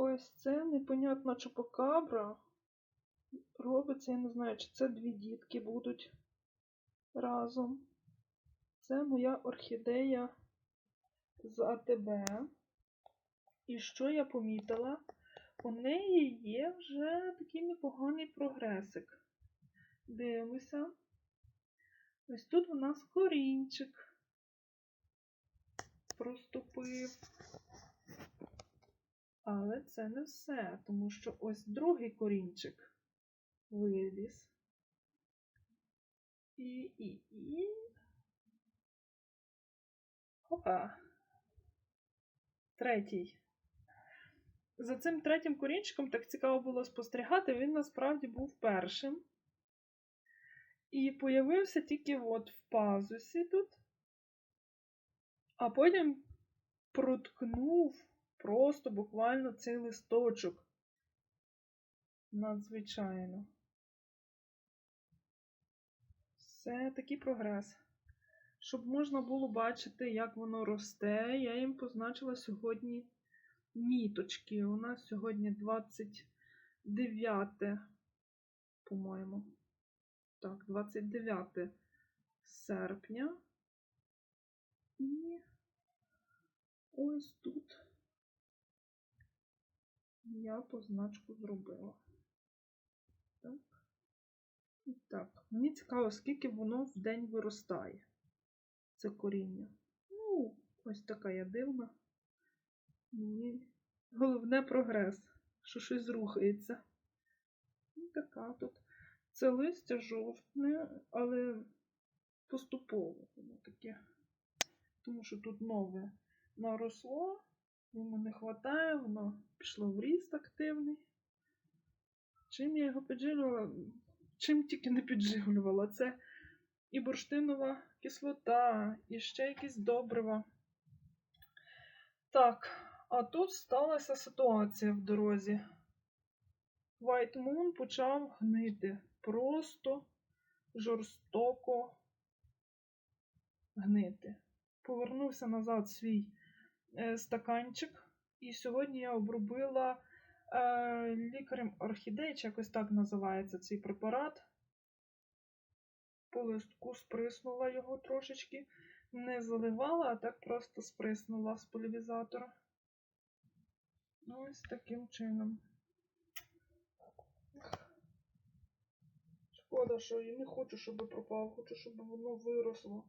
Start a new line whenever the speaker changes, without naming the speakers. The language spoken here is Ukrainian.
Ось це непонятна чупакабра. Робиться, я не знаю, чи це дві дітки будуть разом. Це моя орхідея з АТБ. І що я помітила? У неї є вже такий непоганий прогресик. Дивимося. Ось тут у нас корінчик проступив. Але це не все, тому що ось другий корінчик виліз. І, і, і. Опа. Третій. За цим третім корінчиком так цікаво було спостерігати, він насправді був першим. І появився тільки от в пазусі тут, а потім проткнув просто буквально цей листочок. Надзвичайно. Все такий прогрес. Щоб можна було бачити, як воно росте, я їм позначила сьогодні міточки. У нас сьогодні 29, по-моєму. Так, 29 серпня. І ось тут я позначку зробила. Так. І так, мені цікаво, скільки воно в день виростає. Це коріння. Ну, ось така я дивна. Мені головне прогрес, що щось рухається. І така тут. Це листя жовтне, але поступово воно таке. Тому що тут нове наросло, йому не вистачає, воно пішло в ріст активний. Чим я його підживлювала? Чим тільки не підживлювала. Це і бурштинова кислота, і ще якісь добрива. Так, а тут сталася ситуація в дорозі. White Moon почав гнити. Просто жорстоко гнити. Повернувся назад свій стаканчик, і сьогодні я обробила е, лікарем орхідеї, чи якось так називається цей препарат. По листку сприснула його трошечки. Не заливала, а так просто сприснула з полівізатора. Ось таким чином. Шкода, що я не хочу, щоб пропав, хочу, щоб воно виросло.